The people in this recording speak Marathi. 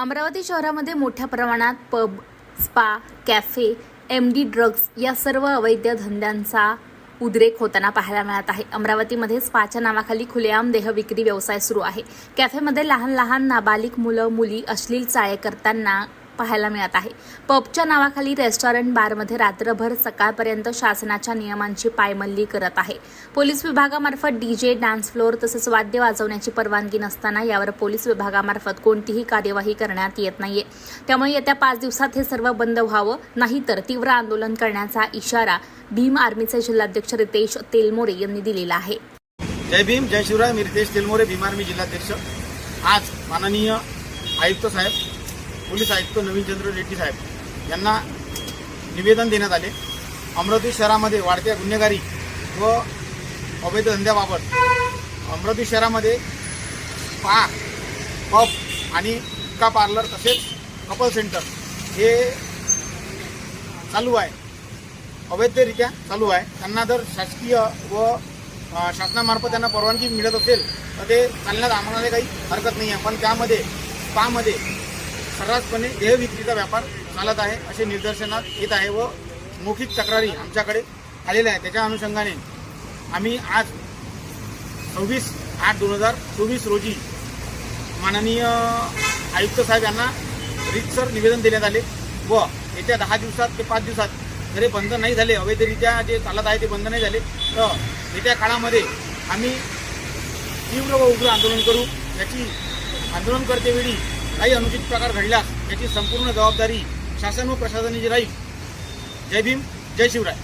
अमरावती शहरामध्ये मोठ्या प्रमाणात pub spa cafe M D drugs या सर्व अवैध धंद्यांचा उद्रेक होताना पाहायला मिळत आहे. अमरावतीमध्ये स्पाच्या नावाखाली खुलेआम देह विक्री व्यवसाय सुरू आहे. कॅफेमध्ये लहान लहान नाबालिक मुलं मुली अश्लील चाळे करताना पाहायला मिळत आहे. पबच्या नावाखाली रेस्टॉरंट बारमध्ये रात्रभर सकाळपर्यंत शासनाच्या नियमांची पायमल्ली करत आहे. पोलीस विभागामार्फत डीजे डान्स फ्लोअर तसेच वाद्य वाजवण्याची परवानगी नसताना यावर पोलीस विभागामार्फत कोणतीही कार्यवाही करण्यात येत नाहीये. त्यामुळे येत्या पाच दिवसात हे सर्व बंद व्हावं नाहीतर तीव्र आंदोलन करण्याचा इशारा भीम आर्मीचे जिल्हाध्यक्ष रितेश तेलमोरे यांनी दिलेला आहे. जय भीम जय शिवराय मी रितेश तेलमोरे भीमार्मी जिल्हाध्यक्ष. आज माननीय आयुक्त साहेब पोलीस आयुक्त नवीनचंद्र रेड्डी साहेब यांना निवेदन देण्यात आले. अमरावती शहरामध्ये वाढत्या गुन्हेगारी व अवैध धंद्याबाबत अमरावती शहरामध्ये पा पब आणि का पार्लर तसेच कपल सेंटर हे चालू आहे. अवैधरित्या चालू आहे. त्यांना जर शासकीय व शासनामार्फत त्यांना परवानगी मिळत असेल तर ते चालण्यात आम्हाला काही हरकत नाही आहे पण त्यामध्ये स्पामध्ये सर्रासपणे देह विक्रीचा व्यापार चालत आहे असे निदर्शनात येत आहे व मौखिक तक्रारी आमच्याकडे आलेल्या आहे त्याच्या अनुषंगाने आम्ही आज सव्वीस आठ दोन हजार चोवीस रोजी माननीय आयुक्त साहेब यांना रितसर निवेदन देण्यात आले व येत्या दहा दिवसात ते पाच दिवसात जर बंद नाही झाले अवैधरित्या जे चालत आहे ते बंद नाही झाले तर येत्या काळामध्ये आम्ही तीव्र व उग्र आंदोलन करू. याची आंदोलन करतेवेळी काही अनुचित प्रकार घडल्यास याची संपूर्ण जबाबदारी शासन व प्रशासनाची राहील. जय भीम जय शिवराय.